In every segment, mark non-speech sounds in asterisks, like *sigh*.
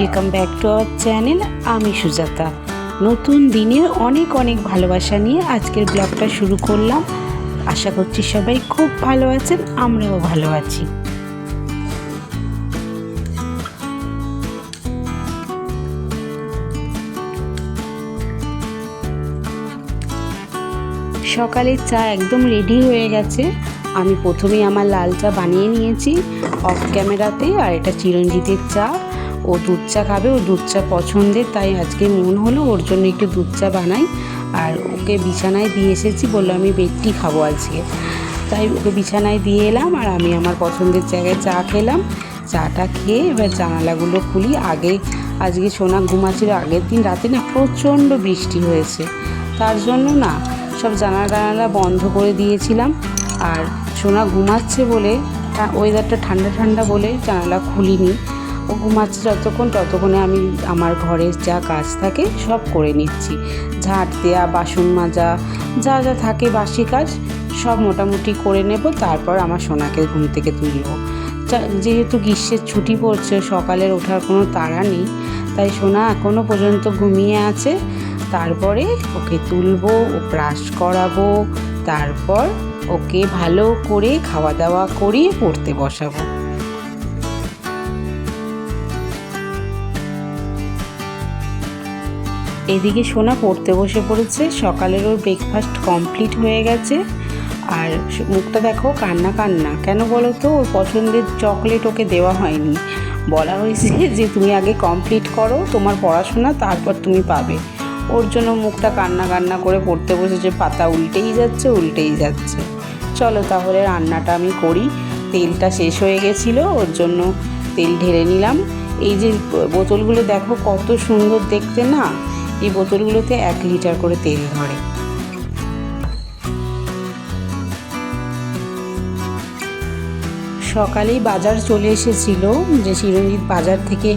Welcome back to our channel আমি সুজাতা। নতুন দিনের অনেক অনেক ভালোবাসা নিয়ে আজকের ব্লগটা শুরু করলাম। আশা করছি সবাই খুব ভালো আছেন, আমরাও ভালো আছি। সকালের চা একদম রেডি হয়ে গেছে। আমি প্রথমেই আমার লাল চা বানিয়ে নিয়েছি অফ ক্যামেরাতে আর এটা চিরঞ্জিতের চা। ও দুধ চা খাবে, ও দুধ চা পছন্দের, তাই আজকে মন হলো, ওর জন্য একটু দুধ চা বানাই। আর ওকে বিছানায় দিয়ে এসেছি, বলল আমি বেডটি খাব আজকে। তাই ওকে বিছানায় দিয়ে এলাম, আর আমি আমার পছন্দের জায়গায় চা খেলাম। চাটা খেয়ে এবার জানালাগুলো খুলি। আগে, আজকে সোনা ঘুমাচ্ছিল আগের দিন রাতে, না প্রচণ্ড বৃষ্টি হয়েছে। তার জন্য না, সব জানালা টানালা বন্ধ করে দিয়েছিলাম। আর সোনা ঘুমাচ্ছে বলে ওয়েদারটা ঠান্ডা ঠান্ডা বলে জানালা খুলিনি। ও ঘুমাচ্ছে যতক্ষণ ততক্ষণে আমি আমার ঘরের যা কাজ থাকে সব করে নিচ্ছি। ঝাঁট দেওয়া বাসন মাজা, যা যা থাকে বাসি কাজ সব মোটামুটি করে নেব, তারপর আমার সোনাকে ঘুম থেকে তুলব। যেহেতু গ্রীষ্মের ছুটি পড়ছে, সকালের ওঠার কোনো তাড়া নেই, তাই সোনা এখনও পর্যন্ত ঘুমিয়ে আছে। তারপরে ওকে তুলবো, ও ব্রাশ করাবো, তারপর ওকে ভালো করে খাওয়া দাওয়া করিয়ে পড়তে বসাবো। এদিকে সোনা পড়তে বসে পড়েছে। সকালের ওর ব্রেকফাস্ট কমপ্লিট হয়ে গেছে। আর মুখটা দেখো, কান্না কান্না। কেন বলো তো ওর পছন্দের চকলেট ওকে দেওয়া হয়নি। বলা হয়েছে *laughs* যে, তুমি আগে কমপ্লিট করো, তোমার পড়াশোনা, তারপর তুমি পাবে। ওর জন্য মুখটা কান্না কান্না করে পড়তে বসেছে। পাতা উল্টেই যাচ্ছে উল্টেই যাচ্ছে। চলো তাহলে রান্নাটা আমি করি। তেলটা শেষ হয়ে গেছিল, ওর জন্য তেল ঢেলে নিলাম। এই যে বোতলগুলো দেখো, কত সুন্দর দেখতে না? এই বোতলগুলোতে এক লিটার করে তেল ধরে। সকালেই বাজার চলে এসেছিল, যে চিরঞ্জিত বাজার থেকে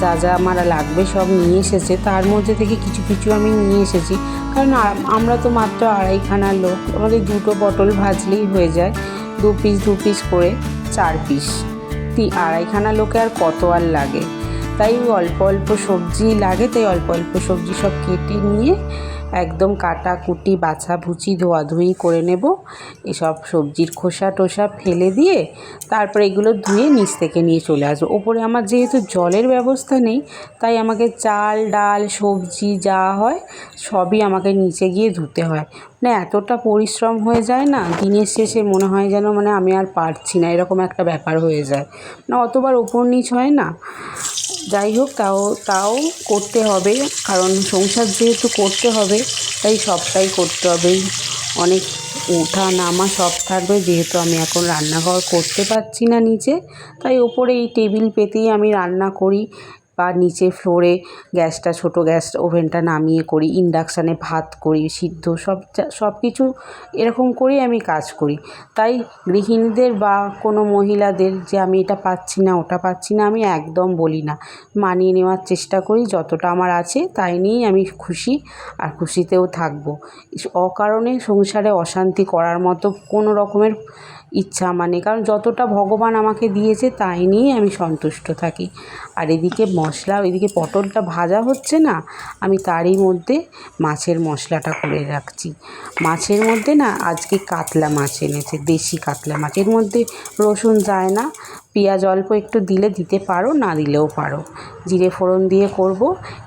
যা যা আমার লাগবে সব নিয়ে এসেছে। তার মধ্যে থেকে কিছু কিছু আমি নিয়ে এসেছি। কারণ আমরা তো মাত্র আড়াইখানা লোক, আমাদের দুটো পটল ভাজলেই হয়ে যায়, দু পিস দু পিস করে চার পিস আড়াইখানা লোকে আর কত আর লাগে? তাই অল্প অল্প সবজি লাগে, তাই অল্প অল্প সবজি সব কেটে নিয়ে একদম কাটা কুটি, বাছা ভুচি ধোয়াধুয়ি করে নেব। এসব সবজির খোসা টোসা ফেলে দিয়ে তারপরে এগুলো ধুয়ে নিচ থেকে নিয়ে চলে আসব। ওপরে আমার যেহেতু জলের ব্যবস্থা নেই, তাই আমাকে চাল, ডাল, সবজি যা হয় সবই আমাকে নিচে গিয়ে ধুতে হয়। মানে এতটা পরিশ্রম হয়ে যায় না, দিনের শেষে মনে হয় যেন মানে আমি আর পারছি না, এরকম একটা ব্যাপার হয়ে যায়। না অতবার ওপর নিচ হয় না। যাই হোক তাও তাও করতে হবে। কারণ সংসার যেহেতু করতে হবে, তাই সবটাই করতে হবে। অনেক ওঠা নামা সব থাকবে, যেহেতু আমি এখন রান্নাঘর করতে পারছি না নিচে তাই ওপরে এই টেবিল পেতেই আমি রান্না করি। বা নিচে ফ্লোরে গ্যাসটা, ছোট গ্যাস ওভেনটা নামিয়ে করি, ইন্ডাকশানে ভাত করি, সিদ্ধ সব সব কিছু এরকম করেই আমি কাজ করি। তাই গৃহিণীদের বা কোনো মহিলাদের যে আমি এটা পাচ্ছি না, ওটা পাচ্ছি না, আমি একদম বলি না। মানিয়ে নেওয়ার চেষ্টা করি, যতটা আমার আছে তাই নিয়েই আমি খুশি আর খুশিতেও থাকব। অকারণে সংসারে অশান্তি করার মতো কোনো রকমের ইচ্ছা মানে। কারণ যতটা ভগবান আমাকে দিয়েছে তাই নিয়ে আমি সন্তুষ্ট থাকি। আর এদিকে মশলা, এদিকে পটলটা ভাজা হচ্ছে না, আমি তারই মধ্যে মাছের মশলাটা করে রাখছি। মাছের মধ্যে না আজকে কাতলা মাছ এনেছে, দেশি কাতলা মাছের মধ্যে রসুন যায় না পেঁয়াজ অল্প একটু দিলে দিতে পারো, না দিলেও পারো। জিরে ফোড়ন দিয়ে করব,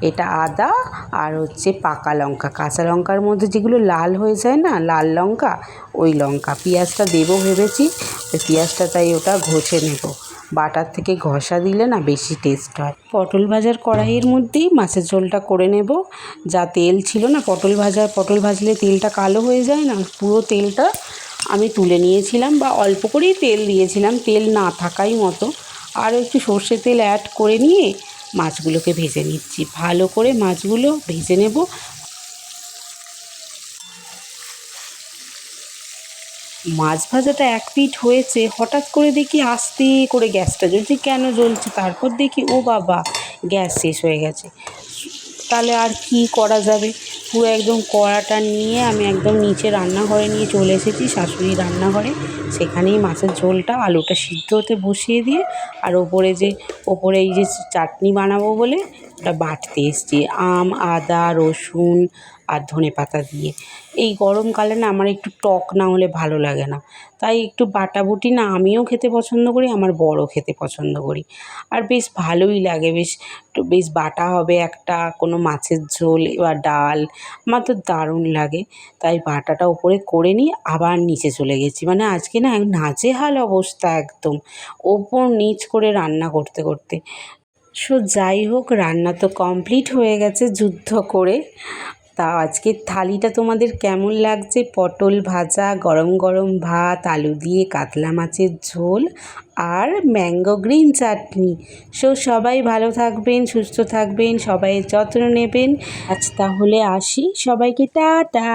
এটা আদা আর হচ্ছে পাকা লঙ্কা। কাঁচা লঙ্কার মধ্যে যেগুলো লাল হয়ে যায় না, লাল লঙ্কা, ওই লঙ্কা। পেঁয়াজটা দেবো ভেবেছি পেঁয়াজটা তাই ওটা ঘষে নেব। বাটার থেকে ঘষা দিলে না বেশি টেস্ট হয়। পটল ভাজার কড়াইয়ের মধ্যেই মাছের ঝোলটা করে নেব। যা তেল ছিল না, পটল ভাজা, পটল ভাজলে তেলটা কালো হয়ে যায় না, পুরো তেলটা আমি তুলে নিয়েছিলাম বা অল্প করেই তেল দিয়েছিলাম, তেল না থাকাই মতো। আরও একটু সর্ষে তেল অ্যাড করে নিয়ে মাছগুলোকে ভেজে নিচ্ছি। ভালো করে মাছগুলো ভেজে নেব। মাছ ভাজাটা এক পিঠ হয়েছে, হঠাৎ করে দেখি আস্তে করে গ্যাসটা জ্বলছে। কেন জ্বলছে? তারপর দেখি, ও বাবা, গ্যাস শেষ হয়ে গেছে। তাহলে আর কি করা যাবে? পুরো একদম কড়াটা নিয়ে আমি একদম নিচে রান্নাঘরে নিয়ে চলে এসেছি, শাশুড়ি রান্নাঘরে। সেখানেই মাছের ঝোলটা, আলুটা সিদ্ধ হতে বসিয়ে দিয়ে, আর ওপরে যে, ওপরে এই যে চাটনি বানাবো বলে, ওটা বাটতে এসছি। আম, আদা, রসুন আর ধনে পাতা দিয়ে। এই গরমকালে না আমার একটু টক না হলে ভালো লাগে না। তাই একটু বাটাবুটি না আমিও খেতে পছন্দ করি, আমার বরও খেতে পছন্দ করি। আর বেশ ভালোই লাগে, বেশ বেশ বাটা হবে একটা, কোনো মাছের ঝোল বা ডাল, আমার তো দারুণ লাগে। তাই বাটাটা ওপরে করে নিয়ে আবার নিচে চলে গেছি। মানে আজকে না নাজেহাল অবস্থা একদম, ওপর নিচ করে রান্না করতে করতে। সো যাই হোক, রান্না তো কমপ্লিট হয়ে গেছে যুদ্ধ করে। তা আজকের থালিটা তোমাদের কেমন লাগছে? পটল ভাজা, গরম গরম ভাত, আলু দিয়ে কাতলা মাছের ঝোল আর ম্যাঙ্গো গ্রিন চাটনি। সো সবাই ভালো থাকবেন, সুস্থ থাকবেন সবাই যত্ন নেবেন। আজ তাহলে আসি। সবাইকে টাটা!